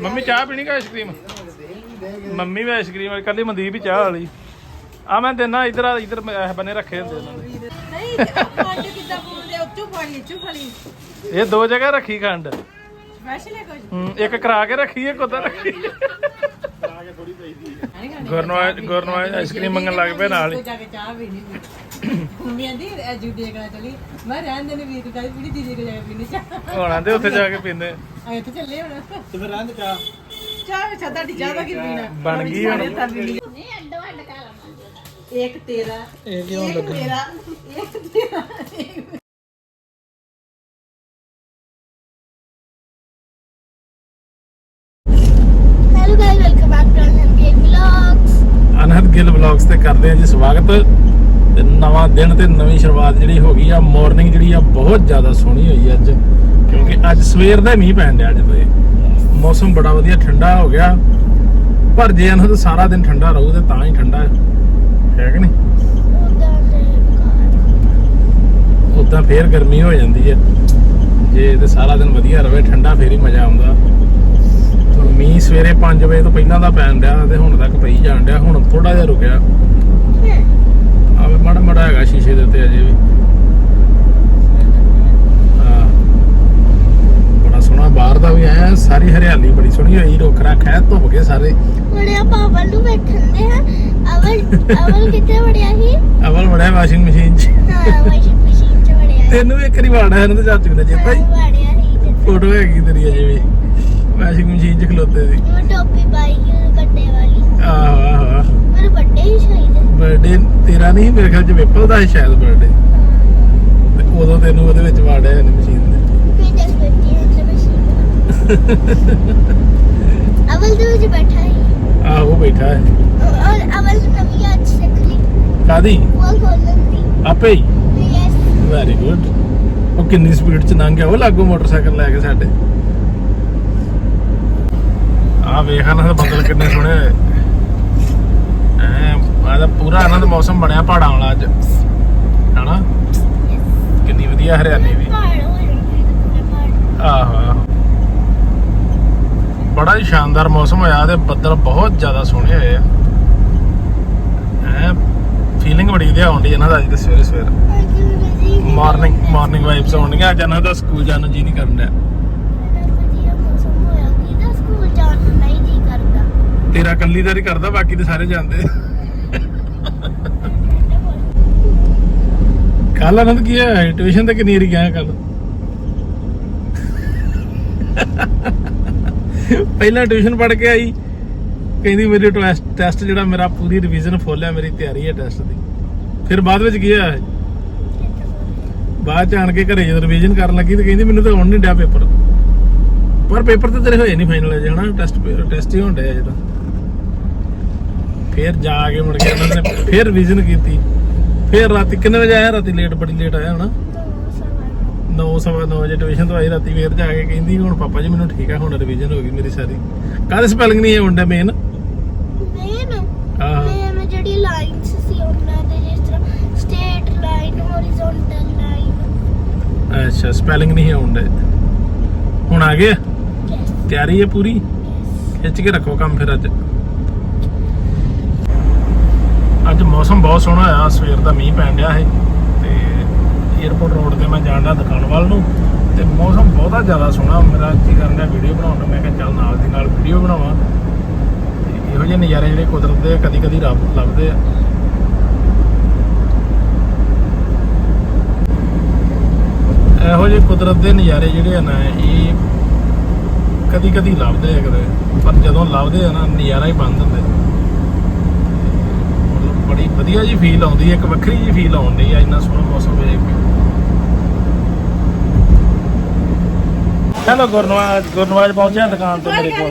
Mummy ਚਾਹ ਪੀਣੀ ਕਿ ਆਈਸਕ੍ਰੀਮ ਮੰਮੀ ਵੀ ਆਈਸਕ੍ਰੀਮ ਵਾਲੀ ਕੱਲੀ ਮਨਦੀਪ ਹੀ ਚਾਹ ਵਾਲੀ। ਆ ਮੈਂ ਦੇਣਾ ਇਧਰ ਇਧਰ ਇਹ ਬੰਨੇ ਰੱਖੇ ਹੁੰਦੇ ਇਹਨਾਂ ਨੇ। ਨਹੀਂ ਖੰਡ ਕਿੱਦਾਂ ਪਾਉਂਦੇ ਉੱਚੂ ਪਾਣੀ ਉੱਚੂ ਪਾਣੀ ਇਹ ਦੋ ਜਗ੍ਹਾ ਰੱਖੀ ਖੰਡ। ਸਪੈਸ਼ਲ ਹੈ ਕੁਝ ਹੂੰ, ਇੱਕ ਕਰਾ ਕੇ ਰੱਖੀ ਇੱਕ ਉਦਾਂ ਰੱਖੀ। ਗੁਰਨਵਾਜ ਗੁਰਨਵਾਜ ਆਈਸਕ੍ਰੀਮ ਮੰਗਣ ਲੱਗ ਪਏ ਨਾਲ ਹੀ। ਜਾ ਕੇ ਚਾਹ ਵੀ ਨਹੀਂ ਮੰਮੀ ਆਂਦੀ ਐਜੂ ਦੇਖਣਾ ਚਲੀ। ਮੈਂ ਰਹਿਣ ਦੇ ਨੇ ਵੀਰ ਕੋ ਚਾਹ ਪੀਣੀ ਦੀਦੀ ਕੋ ਜਾ ਕੇ ਪੀਣੀ ਚਾਹ। ਹੋਣਾ ਤੇ ਉੱਥੇ ਜਾ ਕੇ ਪੀਂਦੇ। ਆ ਇੱਥੇ ਚੱਲੇ ਹੁਣ। ਤੇ ਫਿਰ ਰਹਿੰਦੇ ਚਾਹ। ਚਾਹ ਵਿੱਚ ਤੁਹਾਡੀ ਚਾਹ ਦਾ ਕੀ ਪੀਣਾ? ਬਣ ਗਈ ਹੁਣ। ਸਾਰੇ ਤਾਂ ਪੀਣੀ। ਇੱਕ ਤੇਰਾ ਇਹ ਕਿਉਂ ਇੱਕ ਮੇਰਾ ਇੱਕ ਤੇਰਾ। ਇੱਕ hello guys welcome back to Anand game vlogs Anhad Gill vlogs ਤੇ ਕਰਦੇ ਆ ਜੀ ਸਵਾਗਤ। ਤੇ ਨਵਾਂ ਦਿਨ ਤੇ ਨਵੀਂ ਸ਼ੁਰੂਆਤ ਜਿਹੜੀ ਹੋ ਗਈ ਆ ਮਾਰਨਿੰਗ ਜਿਹੜੀ ਆ, ਬਹੁਤ ਜ਼ਿਆਦਾ ਸੋਹਣੀ ਹੋਈ ਆ ਅੱਜ, ਕਿਉਂਕਿ ਅੱਜ ਸਵੇਰ ਦਾ ਮੀਂਹ ਪੈਣ ਡਿਆ ਅੱਜ ਤੋਂ ਇਹ। ਮੌਸਮ ਬੜਾ ਵਧੀਆ, ਠੰਡਾ ਹੋ ਗਿਆ। ਪਰ ਜੇ ਅਨਹਦ ਸਾਰਾ ਦਿਨ ਠੰਡਾ ਰਹੂ ਤੇ ਤਾਂ ਹੀ ਠੰਡਾ ਹੈ। ਹੈ ਕਿ ਨਹੀਂ? ਉਦਾਂ ਫੇਰ ਗਰਮੀ ਹੋ ਜਾਂਦੀ ਹੈ। ਜੇ ਤੇ ਸਾਰਾ ਦਿਨ ਵਧੀਆ ਰਵੇ ਠੰਡਾ ਫੇਰ ਹੀ ਮਜ਼ਾ ਆਉਂਦਾ। ਹੁਣ ਮੀਂਹ ਸਵੇਰੇ 5 ਵਜੇ ਤੋਂ ਪਹਿਲਾਂ ਦਾ ਪੈਣ ਡਿਆ ਤੇ ਹੁਣ ਤੱਕ ਪਈ ਜਾਣ ਡਿਆ, ਹੁਣ ਥੋੜਾ ਜਿਹਾ ਰੁਕਿਆ। ਆਵੇ ਮਾੜਾ ਮਾੜਾ ਹੈਗਾ ਸ਼ੀਸ਼ੇ ਦੇ ਉੱਤੇ ਅਜੇ ਵੀ। ਬੜਾ ਸੋਹਣਾ ਬਾਹਰ ਦਾ ਵੀ ਐ ਸਾਰੀ ਹਰਿਆਲੀ ਬੜੀ ਸੋਹਣੀ ਹੋਈ ਰੁੱਖ ਰੱਖ ਹੈ ਧੁੱਪ ਗਏ ਸਾਰੇ। ਬੜਿਆ ਪਾਪਾ ਨੂੰ ਵੇਖਣ ਦੇ ਆ। ਅਵਲ ਅਵਲ ਕਿੱਥੇ ਵੜਿਆ ਸੀ? ਅਵਲ ਬੜਾ ਵਾਸ਼ਿੰਗ ਮਸ਼ੀਨ 'ਚ। ਹਾਂ ਵਾਸ਼ਿੰਗ ਮਸ਼ੀਨ ਚ ਵੜਿਆ ਸੀ। ਤੈਨੂੰ ਵੀ ਇੱਕ ਵਾਰੀ ਵਾੜਾ ਹੈ ਤੇ ਚਾਚੂ ਨੇ ਚੇਤਾ ਹੀ ਫੋਟੋ ਹੈਗੀ ਤੇਰੀ ਅਜੇ ਵੀ। ਵਾਸ਼ਿੰਗ ਮਸ਼ੀਨ 'ਚ ਖਲੋਤੇ ਸੀ ਟੋਪੀ ਪਾਈ ਗੱਡੇ ਵਾਲੀ। ਆਹੋ ਆਹੋ। ਵੱਡੇ ਹੀ ਸ਼ਾਇਦ ਬਰਥਡੇ ਤੇਰਾ ਨਹੀਂ ਮੇਰੇ ਖਿਆਲ 'ਚ ਵਿਪਲ ਦਾ ਸੀ ਸ਼ਾਇਦ ਬਰਥਡੇ ਤੇ ਉਦੋਂ ਤੈਨੂੰ ਉਹਦੇ ਵਿੱਚ ਵਾੜਿਆ ਇਹਨੇ ਮਸ਼ੀਨ ਦੇ ਮੈਂ ਜਸ ਬੈਠੀ ਹਾਂ ਤੇ ਮਸ਼ੀਨ ਅਵਲ ਦੇ ਵਿੱਚ ਬੈਠਾ ਸੀ। ਆਹੋ ਉਹ ਬੈਠਾ ਹੈ। ਔਰ ਅਵਲ ਨਵੀਂ ਅੱਜ ਸਿੱਖ ਲਈ। ਕਾਦੀ ਉਹ ਖੋਲਣ ਦੀ। ਆਪੇ ਹੀ? ਯੈਸ ਵੈਰੀ ਗੁੱਡ ਉਹ ਕਿੰਨੀ ਸਪੀਡ 'ਚ ਲੰਘ ਗਿਆ। ਉਹ ਲਾਗੋ ਮੋਟਰਸਾਈਕਲ ਲੈ ਕੇ ਸਾਡੇ। ਆ ਵੇਖ ਨਾ ਇਹ ਬੱਦਲ ਕਿੰਨੇ ਸੋਹਣੇ ਹੋਏ। ਐ ਆਦਾ ਪੂਰਾ ਆਨੰਦ ਮੌਸਮ ਬਣਿਆ ਪਹਾੜਾਂ ਵਾਲਾ ਅੱਜ। ਹਨਾ? ਕਿੰਨੀ ਵਧੀਆ ਹਰਿਆਲੀ ਵੀ। ਪਹਾੜ ਬੜਾ ਹੀ ਸ਼ਾਨਦਾਰ ਮੌਸਮ ਹੋਇਆ ਤੇ ਬੱਦਲ ਬਹੁਤ ਜ਼ਿਆਦਾ ਸੋਹਣੇ ਹੋਏ ਆ। ਐ ਫੀਲਿੰਗ ਬੜੀ ਵਧੀਆ ਆਉਂਦੀ ਇਹਨਾਂ ਦਾ ਅੱਜ ਦੇ ਸਵੇਰੇ ਸਵੇਰੇ। ਮਾਰਨਿੰਗ ਮਾਰਨਿੰਗ ਵਾਈਬਸ ਆਉਂਦੀਆਂ ਅੱਜ ਇਹਨਾਂ ਦਾ ਸਕੂਲ ਜਾਣ ਨੂੰ ਜੀ ਨਹੀਂ ਕਰਨ ਡਿਆ। ਤੇਰਾ ਕੱਲੀ ਦਾ ਹੀ ਕਰਦਾ। ਬਾਕੀ ਤੇ ਸਾਰੇ ਜਾਂਦੇ ਕੱਲ ਆਨੰਦ, ਕੀ ਹੈ ਟਿਊਸ਼ਨ ਤੇ ਕਿੰਨੀ ਵਾਰੀ ਗਿਆ ਕੱਲ ਪਹਿਲਾਂ ਟਿਊਸ਼ਨ ਪੜ੍ਹ ਕੇ ਆਈ, ਕਹਿੰਦੀ ਮੇਰੇ ਟੈਸਟ ਜਿਹੜਾ ਮੇਰਾ ਪੂਰੀ ਰਿਵੀਜ਼ਨ ਫੁੱਲ ਹੈ, ਮੇਰੀ ਤਿਆਰੀ ਹੈ ਟੈਸਟ ਦੀ। ਫਿਰ ਬਾਅਦ ਵਿੱਚ ਕੀ ਹੈ ਬਾਅਦ ਚ ਆਣ ਕੇ ਘਰੇ ਜਦੋਂ ਰਿਵੀਜ਼ਨ ਕਰਨ ਲੱਗੀ ਤੇ ਕਹਿੰਦੀ ਮੈਨੂੰ ਤਾਂ ਆਉਣ ਨਹੀਂ ਡਿਆ ਪੇਪਰ ਪਰ ਪੇਪਰ ਤੇ ਤੇਰੇ ਹੋਏ ਨਹੀਂ ਫਾਈਨਲ ਅਜੇ ਹਨਾ? ਟੈਸਟ ਟੈਸਟ ਹੀ ਹੁੰਦੇ ਅਜੇ ਤਾਂ। ਫਿਰ ਜਾ ਕੇ ਮੁੜ ਕੇ ਉਹਨਾਂ ਨੇ ਫਿਰ ਰਿਵੀਜ਼ਨ ਕੀਤੀ। ਫਿਰ ਰਾਤੀ ਕਿੰਨੇ ਵਜੇ ਆਇਆ? ਰਾਤੀ ਲੇਟ ਬੜੀ ਲੇਟ ਆਇਆ ਹਨਾ 9 ਸਵਾ 9 ਵਜੇ ਟਿਊਸ਼ਨ ਤੋਂ ਆਈ ਰਾਤੀ ਫੇਰ ਜਾ ਕੇ ਕਹਿੰਦੀ ਹੁਣ ਪਾਪਾ ਜੀ ਮੈਨੂੰ ਠੀਕ ਆ ਹੁਣ ਰਿਵੀਜ਼ਨ ਹੋ ਗਈ ਮੇਰੀ ਸਾਰੀ। ਕਾਹਦੇ ਸਪੈਲਿੰਗ ਨਹੀਂ ਹੁੰਦਾ ਮੇਨ ਮੇਨ ਆਹ। ਮੇਨ ਜਿਹੜੀ ਲਾਈਨਸ ਸੀ ਉਹਨਾਂ ਦੇ ਜਿਸ ਤਰ੍ਹਾਂ ਸਟੇਟ ਲਾਈਨ ਹੌਰੀਜ਼ੌਂਟਲ ਲਾਈਨ ਅੱਛਾ ਸਪੈਲਿੰਗ ਨਹੀਂ ਆਉਂਦਾ ਹੁਣ ਆ ਗਿਆ ਤਿਆਰੀ ਹੈ ਪੂਰੀ? ਖਿੱਚ ਕੇ ਰੱਖੋ ਕੰਮ ਫਿਰ ਅੱਜ। ਅੱਜ ਮੌਸਮ ਬਹੁਤ ਸੋਹਣਾ ਹੋਇਆ ਸਵੇਰ ਦਾ ਮੀਂਹ ਪੈਣ ਡਿਆ ਹੈ ਤੇ 에어ਪੋਰਟ ਰੋਡ ਤੇ ਮੈਂ ਜਾਣ ਦਾ ਦੁਕਾਨ ਵੱਲ ਨੂੰ। ਤੇ ਮੌਸਮ ਬਹੁਤਾ ਜ਼ਿਆਦਾ ਸੋਹਣਾ, ਮੇਰਾ ਜੀ ਕਰਨ ਦਾ ਵੀਡੀਓ ਬਣਾਉਣ ਦਾ ਮੈਂ ਕਿਹਾ ਚੱਲ ਨਾਲ ਦੀ ਨਾਲ ਵੀਡੀਓ ਬਣਾਵਾਂ। ਤੇ ਇਹੋ ਜਿਹੇ ਨਜ਼ਾਰੇ ਜਿਹੜੇ ਕੁਦਰਤ ਦੇ ਕਦੀ ਕਦੀ ਰੱਬ ਲੱਭਦੇ ਆ। ਇਹੋ ਜਿਹੇ ਕੁਦਰਤ ਦੇ ਨਜ਼ਾਰੇ ਜਿਹੜੇ ਆ ਨਾ, ਇਹ ਕਦੀ ਕਦੀ ਲੱਭਦੇ ਆ ਕਦੇ ਪਰ ਜਦੋਂ ਲੱਭਦੇ ਆ ਨਾ, ਨਜ਼ਾਰਾ ਹੀ ਬੰਦ ਹੁੰਦਾ ਬੜੀ ਵਧੀਆ ਜੀ ਫੀਲ ਆਉਂਦੀ ਹੈ ਇੱਕ ਵੱਖਰੀ ਜੀ ਫੀਲ ਆਉਂਦੀ ਆ ਇੰਨਾ ਸੋਹਣਾ ਮੌਸਮ ਵੇਖ ਕੇ। ਚਲੋ ਗੁਰਨਵਾਜ ਗੁਰਨਵਾਜ ਪਹੁੰਚਿਆ ਦੁਕਾਨ ਤੇ ਮੇਰੇ ਕੋਲ।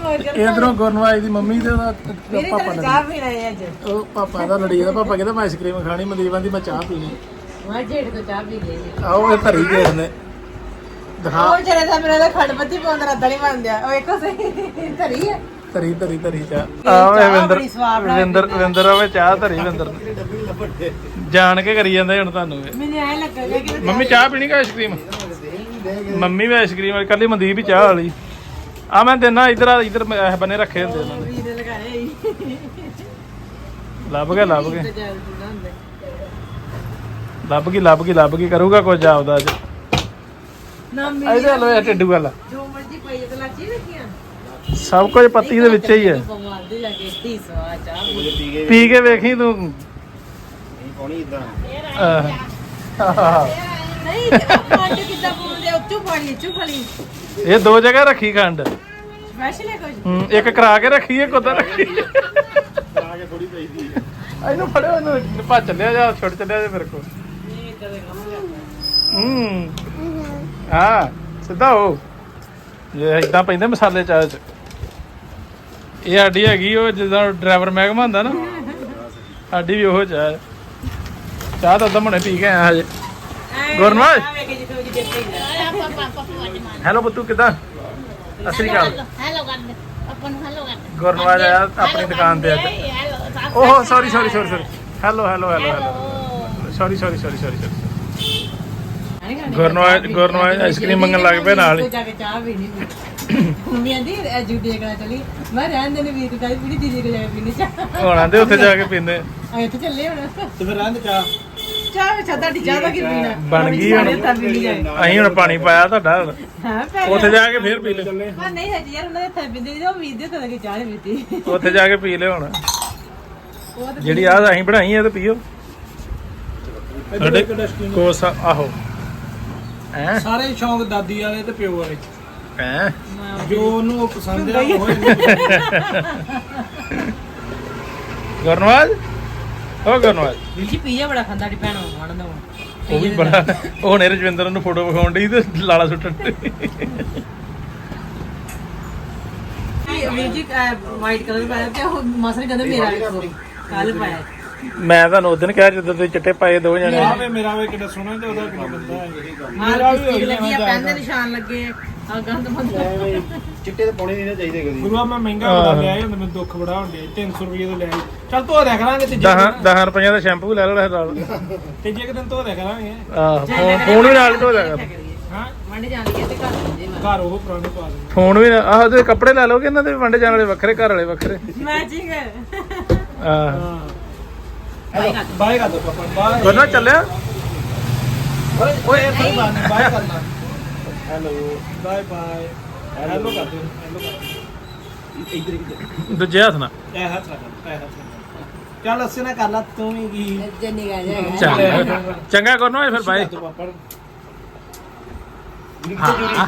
ਮੋਰ ਇਧਰੋਂ ਗੁਰਨਵਾਜ ਦੀ ਮੰਮੀ ਤੇ ਉਹਦਾ ਮੇਰੇ ਪਾਪਾ ਨੇ ਚਾਹ ਪੀਣਾ ਹੈ ਅੱਜ। ਉਹ ਪਾਪਾ ਦਾ ਲੜੀ ਦਾ ਪਾਪਾ ਕਹਿੰਦਾ ਮੈਂ ਆਈਸਕ੍ਰੀਮ ਖਾਣੀ ਮਨਦੀਪ ਦੀ ਮੈਂ ਚਾਹ ਪੀਣੀ। ਮੈਂ ਜੇੜ ਤੋਂ ਚਾਹ ਪੀ ਲਈ। ਆਓ ਇਹ ਧਰੀ ਗਏ ਨੇ। ਦਿਖਾ। ਉਹ ਮੇਰਾ ਤਾਂ ਖੰਡ ਪੱਤੀ ਪਾਉਂਦਾ ਰੱਦਾ ਨਹੀਂ ਬਣਦਿਆ। ਉਹ ਇੱਕੋ ਸਹੀ ਧਰੀ ਹੈ ਧਰੀ ਧਰੀ ਧਰੀ ਚਾਹ। ਆਵੇ ਵਿੰਦਰ ਵਿੰਦਰ ਵਿੰਦਰ ਆਵੇ ਚਾਹ ਧਰੀ ਵਿੰਦਰ ਨੇ। ਜਾਣ ਕੇ ਕਰੀ ਜਾਂਦੇ ਹੁਣ ਤੁਹਾਨੂੰ ਇਹ। ਮੈਨੂੰ ਐ ਲੱਗਾ ਕਿ ਮੰਮੀ ਚਾਹ ਪੀਣੀ ਕਿ ਆਈਸਕ੍ਰੀਮ ਮੰਮੀ ਵੀ ਆਈਸਕ੍ਰੀਮ ਵਾਲੀ ਕੱਲੀ ਮਨਦੀਪ ਹੀ ਚਾਹ ਵਾਲੀ। ਆ ਮੈਂ ਦੇਣਾ ਇਧਰ ਇਧਰ ਬੰਨੇ ਰੱਖੇ ਹੁੰਦੇ ਉਹਨਾਂ ਨੇ ਵੀਰ ਲਗਾਏ ਹੀ ਲੱਭ ਗਏ ਲੱਭ ਗਏ ਤੇ ਜਲ ਨਾ ਹੁੰਦੇ। ਲੱਭ ਗਈ ਲੱਭ ਗਈ ਲੱਭ ਗਈ ਕਰੂਗਾ ਕੁਝ ਆਪਦਾ ਅੱਜ। ਨਾ ਇਹਦੇ ਲੋ ਇਹ ਟਿੱਡੂ ਗੱਲ ਜੋ ਮਰਜ਼ੀ ਪਈ ਤੇ ਲਾਚੀ ਰੱਖੀਆਂ ਸਭ ਕੁਝ ਪੱਤੀ ਦੇ ਵਿੱਚ ਹੀ ਹੈ। ਸਵਾ ਚਾਹ ਪੀ। ਪੀ ਕੇ ਵੇਖੀ ਤੂੰ। ਪਾਣੀ ਇਦਾਂ ਆਹ। ਨਹੀਂ ਖੰਡ ਕਿੱਦਾਂ ਪਾਉਂਦੇ ਉੱਚੂ ਪਾਣੀ ਉੱਚੂ ਫਲੀ ਇਹ ਦੋ ਜਗ੍ਹਾ ਰੱਖੀ ਖੰਡ। ਸਪੈਸ਼ਲ ਹੈ ਕੁਝ ਹੂੰ, ਇੱਕ ਕਰਾ ਕੇ ਰੱਖੀ ਹੈ ਕੋਤਾ ਰੱਖੀ। ਆ ਕੇ ਥੋੜੀ ਪਈ ਸੀ ਇਹਨੂੰ ਫੜਿਓ ਇਹਨੂੰ ਭੱਜ ਚੱਲਿਆ ਜਾ ਛੁੱਟ ਚੱਲਿਆ ਜੇ ਮੇਰੇ ਕੋਲ। ਇਹ ਇਦਾਂ ਦੇ ਕੰਮ ਕਰਦਾ ਹੂੰ। ਹਾਂ ਸਿੱਧਾ ਹੋ। ਇਹ ਇਦਾਂ ਪੈਂਦੇ ਮਸਾਲੇ ਚਾਹ ਚ। ਇਹ ਸਾਡੀ ਹੈਗੀ ਉਹ ਜਿੱਦਾਂ ਡਰਾਈਵਰ ਮਹਿਕਮਾ ਹੁੰਦਾ ਨਾ ਸਾਡੀ ਵੀ ਉਹ ਚਾਹ। ਚਾਹ ਤਾਂ ਦਮਣੇ ਪੀ ਕੇ ਆਇਆ ਹਜੇ। ਗੁਰਨਵਾਜ? ਹੈਲੋ ਬੱਤੂ ਕਿਦਾਂ? ਅਸਰੀ ਕਾਲ ਹੈਲੋ ਕਰ ਦੇ ਆਪਾਂ ਨੂੰ ਹੈਲੋ ਕਰ ਦੇ ਗੁਰਨਵਾਜ ਆਇਆ ਆਪਣੀ ਦੁਕਾਨ ਤੇ ਅੱਜ ਓਹ sorry sorry sorry sorry hello hello hello hello sorry sorry sorry sorry sorry Gurnawaz Gurnawaz ice cream ਮੰਗਣ ਲੱਗ ਪਏ ਨਾਲ ਹੀ। ਜਾ ਕੇ ਚਾਹ ਵੀ ਨਹੀਂ ਮੰਮੀ ਆਂਦੀ ਐਜੂ ਦੇਖਣਾ ਚਲੀ। ਮੈਂ ਰਹਿਣ ਦੇ ਨੇ ਵੀਰ ਕਾਈ ਪੀੜੀ ਦੀਦੀ ਕੋ ਜਾ ਕੇ ਪੀਣੀ ਚਾਹ। ਹੁਣ ਆਂਦੇ ਉੱਥੇ ਜਾ ਕੇ ਪੀਂਦੇ। ਆ। ਆ ਇੱਥੇ ਚੱਲੇ ਹੁਣ। ਤੇ ਫਿਰ ਰਹਿੰਦ ਚਾ ਚਾਹ। ਵਿੱਚ ਤੁਹਾਡੀ ਚਾਹ ਦਾ ਕੀ ਪੀਣਾ। ਬਣ ਗਈ ਹੁਣ। ਤਾਂ ਪੀਣੀ ਜਾਏ ਅਸੀਂ ਹੁਣ ਪਾਣੀ ਪਾਇਆ ਤੁਹਾਡਾ ਹੁਣ। ਹਾਂ ਪੈ ਉੱਥੇ ਜਾ ਕੇ ਫੇਰ ਪੀ ਲਿਓ। ਪਰ ਨਹੀਂ ਹੈ ਯਾਰ ਉਹਨਾਂ ਦੇ ਥੱਲੇ ਬਿੰਦੇ ਦੀ ਉਹ ਵੀਰ ਦੇ ਤਾਂ ਚਾਹ ਨਹੀਂ ਪੀਤੀ। ਉੱਥੇ ਜਾ ਕੇ ਪੀ ਲਿਓ ਹੁਣ। ਜਿਹੜੀ ਆਹ ਅਸੀਂ ਬਣਾਈ ਹੈ ਤੇ ਪੀਓ। ਸਾਡੇ ਕੋਸ ਆਹੋ। ਹੈ? ਸਾਰੇ ਸ਼ੌਂਕ ਦਾਦੀ ਵਾਲੇ ਤੇ ਪਿਓ ਵਾਲੇ। ਹੈ। ਜੋ ਉਹਨੂੰ ਪਸੰਦ ਆ ਉਹ ਗੁਰਨਵਾਜ? ਹੋ ਗੁਰਨਵਾਜ। ਵੀਰ ਜੀ ਪੀਜ਼ਾ ਬੜਾ ਖਾਂਦਾ ਦੀ ਭੈਣ ਵਣ ਦਾ ਉਹ ਵੀ ਬੜਾ ਉਹ ਨੇ ਰਜਵਿੰਦਰ ਨੂੰ ਫੋਟੋ ਵਿਖਾਉਣ ਡਈ ਤੇ ਲਾਲਾ ਸੁੱਟਣ ਡਈ। ਵੀਰ ਜੀ ਵਾਈਟ ਕਲਰ ਪਾਇਆ ਤੇ ਉਹ ਮਾਸਰ ਕਹਿੰਦਾ ਮੇਰਾ ਵੇਖੋ ਕੱਲ ਪਾਇਆ। ਮੈਂ ਤੁਹਾਨੂੰ ਉਦੋਂ ਕਿਹਾ ਜਦੋਂ ਤੁਸੀਂ ਚਿੱਟੇ ਪਾਏ ਦੋ ਜਣੇ। ਆ ਵੇ ਮੇਰਾ ਵੇ ਕਿੰਨਾ ਸੋਹਣਾ ਤੇ ਉਹਦਾ ਕਿੰਨਾ ਬੰਦਾ ਹੈ। ਮੇਰਾ ਵੀ ਲੱਗੀ ਆ ਪੈਨ ਦੇ ਨਿਸ਼ਾਨ ਲੱਗੇ ਆ ਗੰਦ ਮੰਦ ਚਿੱਟੇ ਤੇ ਪਾਉਣੇ ਨਹੀਂ ਨਾ ਚਾਹੀਦੇ ਕਦੀ। ਗੁਰੂਆ ਮੈਂ ਮਹਿੰਗਾ ਬੜਾ ਲਿਆ ਹੁੰਦਾ ਮੈਨੂੰ ਦੁੱਖ ਬੜਾ ਹੁੰਦੇ 300 ਰੁਪਏ ਦਾ ਲਿਆ ਚੱਲ ਧੋ ਦਿਆ ਕਰਾਂਗੇ ਤੀਜੇ 10 10 ਰੁਪਈਆ ਦਾ ਸ਼ੈਂਪੂ ਲੈ ਲੈਣਾ ਨਾਲ। ਤੀਜੇ ਕੁ ਦਿਨ ਧੋ ਦਿਆ ਕਰਾਂਗੇ। ਆਹ ਫੋਨ ਫੋਨ ਵੀ ਨਾਲ ਧੋ ਦਿਆ ਕਰ। ਹਾਂ? ਮੰਡ ਜਾਂਦੀ ਹੈ ਤੇ ਘਰ ਹੁੰਦੇ ਮੈਂ। ਘਰ ਉਹ ਪੁਰਾਣੇ ਪਾ ਦੇ ਫੋਨ ਵੀ ਨਾ- ਆਹ ਤੇ ਕੱਪੜੇ ਲੈ ਲਓਗੇ ਇਹਨਾਂ ਦੇ ਵੰਡੇ ਜਾਣ ਵਾਲੇ ਵੱਖਰੇ ਘਰ ਵਾਲੇ ਵੱਖਰੇ। ਮੈਚਿੰਗ ਆਹ। ਹਾਂ। ਬਾਏ ਕਰ ਦੋ। ਪਾਪਾ ਬਾਏ। ਗੁਰਨਾ ਚੱਲਿਆ? ਓਏ ਨਹੀਂ। ਬਾਏ ਕਰਨਾ ਹੈਲੋ ਬਾਏ ਬਾਏ ਹੈਲੋ ਕਰ ਦਿਓ ਹੈਲੋ ਕਰ ਇੱਧਰ ਇੱਧਰ ਦੂਜੇ ਹੱਥ ਨਾਲ। ਇਹ ਹੱਥ ਰੱਖ ਇਹ ਹੱਥ ਰੱਖ ਚੱਲ ਅਸੀਂ ਨਾ ਕਰ ਲਾ ਤੂੰ ਵੀ ਕੀ। ਜੰਨੀ ਗਾ ਚੱਲ। ਚੰਗਾ ਗੁਰਨਾ ਫਿਰ ਨੂੰ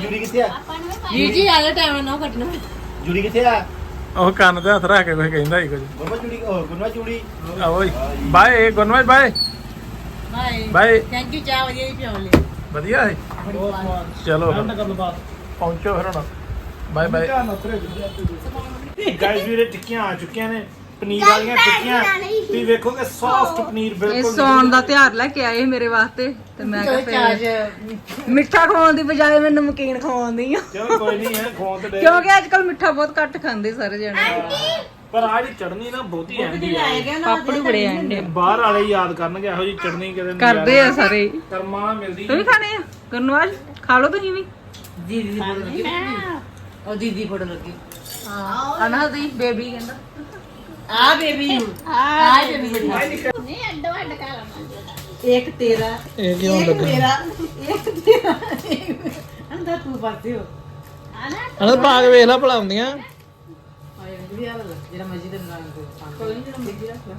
ਜੁੜੀ ਕਿੱਥੇ ਆ? ਜੀ ਆ ਜਾ ਟਾਈਮ ਨਾ ਕੱਟਣਾ ਜੁੜੀ ਕਿੱਥੇ ਆ? ਉਹ ਕੰਨ ਤੇ ਹੱਥ ਰੱਖ ਕੇ ਕੋਈ ਕਹਿੰਦਾ ਹੀ ਕੁਝ ਗੁਰਮਾ ਜੁੜੀ ਉਹ ਗੁਰਮਾ ਜੁੜੀ। ਆਓ bye bye. Bye bye. Thank you ਚਾਹ ਵਧੀਆ ਹੀ ਪਿਆਉ ਲਈ ਵਧੀਆ ਹੈ। ਬਹੁਤ ਸਵਾਦ ਚਲੋ ਠੰਡ ਪਹੁੰਚੋ ਫਿਰ ਹੁਣ। Bye bye. ਗਾਇਸ ਵੀਰੇ ਟਿੱਕੀਆਂ ਆ ਚੁੱਕੀਆਂ ਨੇ। ਪਨੀਰ ਵਾਲੀਆਂ ਟਿੱਕੀਆਂ। ਤੁਸੀਂ ਵੇਖੋਗੇ ਸੌਫਟ ਪਨੀਰ ਇਹ ਬਿਲਕੁਲ ਸੌਣ ਦਾ ਤਿਉਹਾਰ ਲੈ ਕੇ ਆਏ ਮੇਰੇ ਵਾਸਤੇ। ਤੇ ਮੈਂ ਕਿਹਾ ਫਿਰ ਮਿੱਠਾ ਖਵਾਉਣ ਦੀ ਬਜਾਏ ਮੈਂ ਨਮਕੀਨ ਖਵਾਉਂਦੀ ਆ ਚਲੋ ਕੋਈ ਨਹੀਂ ਹੈ ਤੇ ਦੇ ਕਿਉਂਕਿ ਅੱਜ ਕੱਲ ਮਿੱਠਾ ਬਹੁਤ ਘੱਟ ਖਾਂਦੇ ਸਾਰੇ ਜਣੇ। ਪਰ ਆਹ ਜਿਹੜੀ ਚਟਨੀ ਨਾ ਬਹੁਤੀ ਐਂਦੀ ਆ। ਪਾਪੜ ਬੜੇ ਆਂਡੇ ਬਾਹਰ ਵਾਲੇ ਯਾਦ ਕਰਨਗੇ ਇਹੋ ਜੀ ਚਟਨੀ ਕਿਤੇ ਕਰਦੇ ਆ ਸਾਰੇ। ਕਰਮਾਂ ਮਿਲਦੀ ਤੂੰ ਵੀ ਖਾਣੇ ਆ? ਗਰਨਵਾਜ ਖਾ ਲਓ ਤੁਸੀਂ ਵੀ। ਦੀਦੀ ਦੀ ਫੋਟੋ ਲੱਗੀ। ਉਹ ਦੀਦੀ ਫੋਟੋ ਲੱਗੀ। ਅਨਾ ਦੀ ਬੇਬੀ ਕਹਿੰਦਾ। ਆ ਬੇਬੀ ਆ ਬੇਬੀ ਨਹੀਂ ਅੱਡੋ ਅੱਡ ਕਰ ਇੱਕ ਤੇਰਾ ਇਹ ਕਿਉਂ ਇੱਕ ਮੇਰਾ ਇੱਕ ਤੇਰਾ। ਅੰਦਰ ਤੂੰ ਪਾਤੇ ਹੋ ਅਨੰਦ ਪਾ ਕੇ ਵੇਖ ਲੈ ਭਲਾ ਹੁੰਦੀਆਂ ਆਏ ਵੀ ਆ ਲੱਗ ਜਿਹੜਾ ਮਰਜ਼ੀ ਦੇ ਨਾਲ ਕੋਈ ਕੋਈ ਨਹੀਂ ਜਿਹੜਾ ਮਰਜ਼ੀ ਰੱਖ ਲੈ।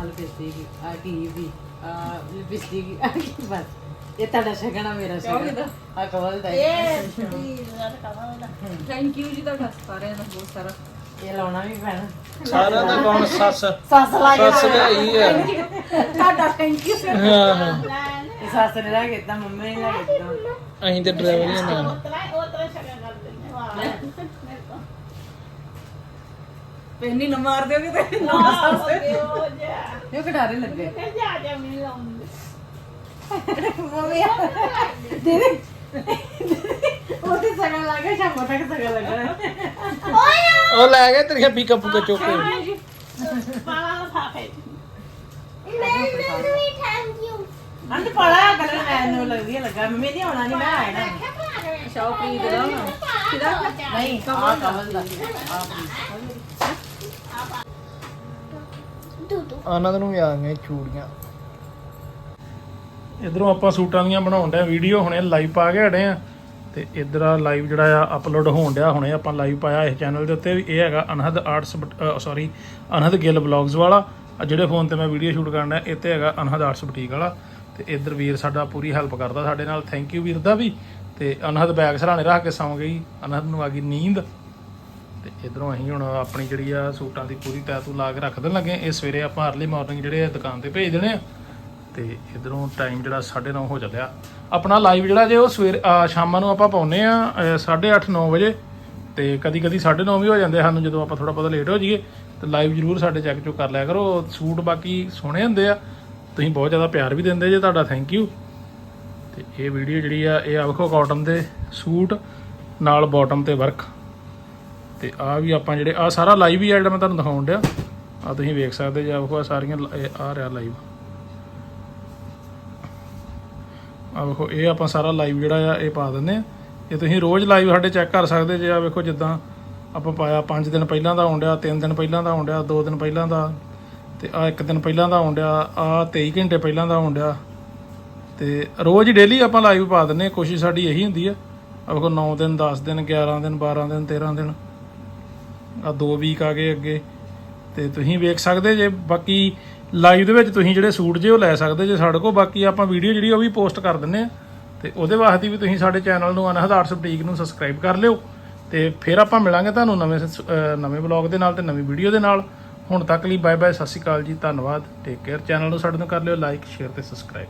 ਆਲੂ ਪੇਸਟੀ ਕੀ ਆ ਟੀਵੀ ਆ ਲਿਪਸਟੀ ਕੀ ਆ ਕੀ ਬਸ। ਇਹ ਤੁਹਾਡਾ ਸ਼ਗਨ ਆ ਮੇਰਾ ਸ਼ਗਨ। ਆ ਕਵਲ ਦਾ ਇਹ ਪਲੀਜ਼ ਰੱਖ ਕਵਾਂਗਾ ਥੈਂਕ ਯੂ ਜੀ ਤੁਹਾਡਾ ਸਾਰਿਆਂ ਦਾ ਬਹੁਤ ਸਾਰਾ। ਇਹ ਲਾਉਣਾ ਵੀ ਪੈਣਾ। ਸਾਰਾ ਦਾ ਕੌਣ? ਸੱਸ। ਸੱਸ ਲਾ ਕੇ ਸੱਸ ਲਈ ਹੈ। ਤੁਹਾਡਾ ਥੈਂਕ ਯੂ ਹਾਂ ਹਾਂ ਇਹ ਸੱਸ ਨੇ ਲਾ ਕੇ ਦਿੱਤਾ ਮੰਮੀ ਨੇ ਲਾ ਕੇ ਦਿੱਤਾ। ਅਸੀਂ ਤੇ ਡਰਾਈਵਰ ਹੀ ਨਾਲ। ਉਤਰਾ ਉਤਰਾ ਸ਼ਕਲ ਕਰ ਦਿੰਦੇ ਵਾਹ ਪੈਨੀ ਨਾ ਮਾਰ ਦਿਓਗੇ ਤੇ ਉਹ ਜਾ ਇਹ ਕਢਾਰੇ ਲੱਗੇ? ਮੰਮੀ ਦੀਦੀ ਉਹ ਤੇ ਸਗਨ ਲਾ ਕੇ ਸ਼ਾਮ ਤੱਕ ਸਗਨ ਲੱਗਣਾ ਉਹ ਲੈ ਗਏ ਤੇਰੀਆਂ ਪੀਕਾ ਪੂਕਾ ਚੁੱਕ ਕੇ। ਪਾਲਾ ਲਫਾਫੇ ਮੈਨੂੰ ਵੀ ਥੈਂਕ ਯੂ ਅੰਤ ਪੜਾ ਕਲਰ ਮੈਨੂੰ ਲੱਗਦੀ ਲੱਗਾ। ਮੰਮੀ ਨਹੀਂ ਆਉਣਾ ਨਹੀਂ ਮੈਂ ਆਇਆ ਨਾ। ਸ਼ੌਪੀ ਦੇ। ਨਾ ਨਹੀਂ ਆ ਕਵਲ ਦਾ। ਆਨੰਦ ਨੂੰ ਵੀ ਆ ਗਏ ਚੂੜੀਆਂ। ਇਧਰੋਂ ਆਪਾਂ ਸੂਟਾਂ ਦੀਆਂ ਬਣਾਉਣ ਡਿਆ ਵੀਡੀਓ, ਹੁਣੇ ਲਾਈਵ ਪਾ ਕੇ ਹਟੇ ਆ। ਤੇ ਇਧਰ ਆ ਲਾਈਵ ਜਿਹੜਾ ਆ ਅਪਲੋਡ ਹੋਣ ਡਿਆ, ਹੁਣੇ ਆਪਾਂ ਲਾਈਵ ਪਾਇਆ ਇਸ ਚੈਨਲ ਦੇ ਉੱਤੇ ਵੀ ਇਹ ਹੈਗਾ ਅਨਹਦ ਆਰਟਸ ਸੌਰੀ ਅਨਹਦ ਗਿੱਲ ਬਲੌਗਸ ਵਾਲਾ। ਜਿਹੜੇ ਫੋਨ ਤੇ ਮੈਂ ਵੀਡੀਓ ਸ਼ੂਟ ਕਰਨ ਡਿਆ, ਇਹ ਤੇ ਹੈਗਾ ਅਨਹਦ ਆਰਟਸ ਬੁਟੀਕ ਵਾਲਾ। ਤੇ ਇਧਰ ਵੀਰ ਸਾਡਾ ਪੂਰੀ ਹੈਲਪ ਕਰਦਾ ਸਾਡੇ ਨਾਲ ਥੈਂਕ ਯੂ ਵੀਰ ਦਾ ਵੀ। ਤੇ ਅਨਹਦ ਬੈਗ ਸਰਾਣੇ ਰੱਖ ਕੇ ਸੌਂ ਗਈ, ਅਨਹਦ ਨੂੰ ਆ ਗਈ ਨੀਂਦ। ਤੇ ਇਧਰੋਂ ਅਸੀਂ ਹੁਣ ਆਪਣੀ ਜਿਹੜੀ ਆ ਸੂਟਾਂ ਦੀ ਪੂਰੀ ਤੈਅ ਤੂੰ ਲਾ ਕੇ ਰੱਖ ਦੇਣ ਲੱਗੇ ਇਹ ਸਵੇਰੇ ਆਪਾਂ ਅਰਲੀ ਮਾਰਨਿੰਗ ਜਿਹੜੇ ਆ ਦੁਕਾਨ ਤੇ ਭੇਜ ਦੇਣੇ ਆ। ਤੇ ਇਧਰੋਂ ਟਾਈਮ ਜਿਹੜਾ 9:30 ਹੋ ਚੱਲਿਆ। ਆਪਣਾ ਲਾਈਵ ਜਿਹੜਾ ਜੇ ਉਹ ਸਵੇਰ ਸ਼ਾਮਾਂ ਨੂੰ ਆਪਾਂ ਪਾਉਨੇ ਆ 8:30 9 ਵਜੇ। ਤੇ ਕਦੀ ਕਦੀ 9:30 ਵੀ ਹੋ ਜਾਂਦੇ ਸਾਨੂੰ ਜਦੋਂ ਆਪਾਂ ਥੋੜਾ ਬਹੁਤਾ ਲੇਟ ਹੋ ਜਾਈਏ। ਤੇ ਲਾਈਵ ਜਰੂਰ ਸਾਡੇ ਚੈੱਕ ਚੋ ਕਰ ਲਿਆ ਕਰੋ। ਸੂਟ ਬਾਕੀ ਸੋਹਣੇ ਹੁੰਦੇ ਆ। ਤੁਸੀਂ ਬਹੁਤ ਜ਼ਿਆਦਾ ਪਿਆਰ ਵੀ ਦਿੰਦੇ ਜੇ ਤੁਹਾਡਾ ਥੈਂਕ ਯੂ ਤੇ ਇਹ ਵੀਡੀਓ ਜਿਹੜੀ ਆ, ਇਹ ਆ ਵੇਖੋ ਕਾਟਨ ਦੇ ਸੂਟ, ਨਾਲ ਬਾਟਮ ਤੇ ਵਰਕ ਤੇ ਆ ਵੀ ਆਪਾਂ ਜਿਹੜੇ, ਆ ਸਾਰਾ ਲਾਈਵ ਹੀ ਆ ਜਿਹੜਾ ਮੈਂ ਤੁਹਾਨੂੰ ਦਿਖਾਉਣ ਡਿਆ। ਆ ਤੁਸੀਂ ਵੇਖ ਸਕਦੇ ਜੇ ਵੇਖੋ ਆਹ ਸਾਰੀਆਂ ਆ ਰਿਹਾ ਲਾਈਵ ਆ ਵੇਖੋ, ਇਹ ਆਪਾਂ ਸਾਰਾ ਲਾਈਵ ਜਿਹੜਾ ਆ, ਇਹ ਪਾ ਦਿੰਦੇ ਆ। ਇਹ ਤੁਸੀਂ ਰੋਜ਼ ਲਾਈਵ ਸਾਡੇ ਚੈੱਕ ਕਰ ਸਕਦੇ ਜੇ, ਆ ਵੇਖੋ ਜਿੱਦਾਂ ਆਪਾਂ ਪਾਇਆ 5 ਦਿਨ ਪਹਿਲਾਂ ਦਾ ਆਉਂਦਿਆ 3 ਦਿਨ ਪਹਿਲਾਂ ਦਾ ਆਉਂਦਿਆ 2 ਦਿਨ ਪਹਿਲਾਂ ਦਾ, ਤੇ ਆ 1 ਦਿਨ ਪਹਿਲਾਂ ਦਾ ਆਉਂਦਿਆ ਆ 23 ਘੰਟੇ ਪਹਿਲਾਂ ਦਾ ਆਉਂਦਿਆ ਤੇ ਰੋਜ਼ ਡੇਲੀ ਆਪਾਂ ਲਾਈਵ ਪਾ ਦਿੰਦੇ ਆ, ਕੋਸ਼ਿਸ਼ ਸਾਡੀ ਇਹੀ ਹੁੰਦੀ ਆ। ਆ ਵੇਖੋ 9 ਦਿਨ 10 ਦਿਨ 11 ਦਿਨ 12 ਦਿਨ 13 ਦਿਨ। ਆ ਦੋ ਵੀਕ ਆ ਗਏ ਅੱਗੇ। ਤੇ ਤੁਸੀਂ ਵੇਖ ਸਕਦੇ ਜੇ, ਬਾਕੀ ਲਾਈਵ ਦੇ ਵਿੱਚ ਤੁਸੀਂ ਜਿਹੜੇ ਸੂਟ ਜੇ ਉਹ ਲੈ ਸਕਦੇ ਜੇ ਸਾਡੇ ਕੋਲ। ਬਾਕੀ ਆਪਾਂ ਵੀਡੀਓ ਜਿਹੜੀ ਉਹ ਵੀ ਪੋਸਟ ਕਰ ਦਿੰਨੇ ਆ। ਤੇ ਉਹਦੇ ਵਾਸਤੇ ਵੀ ਤੁਸੀਂ ਸਾਡੇ ਚੈਨਲ ਨੂੰ ਅਨਹਦਾਰ ਆਰਟਸ ਨੂੰ ਸਬਸਕ੍ਰਾਈਬ ਕਰ ਲਿਓ। ਤੇ ਫਿਰ ਆਪਾਂ ਮਿਲਾਂਗੇ ਤੁਹਾਨੂੰ ਨਵੇਂ ਸ- ਨਵੇਂ ਬਲੌਗ ਦੇ ਨਾਲ ਤੇ ਨਵੀਂ ਵੀਡੀਓ ਦੇ ਨਾਲ। ਹੁਣ ਤੱਕ ਲਈ ਬਾਏ ਬਾਏ ਸਤਿ ਸ਼੍ਰੀ ਅਕਾਲ ਜੀ, ਧੰਨਵਾਦ। ਟੇਕ ਕੇਅਰ ਚੈਨਲ ਨੂੰ ਸਾਡੇ ਨੂੰ ਕਰ ਲਿਓ ਲਾਈਕ ਸ਼ੇਅਰ ਤੇ ਸਬਸਕ੍ਰਾਈਬ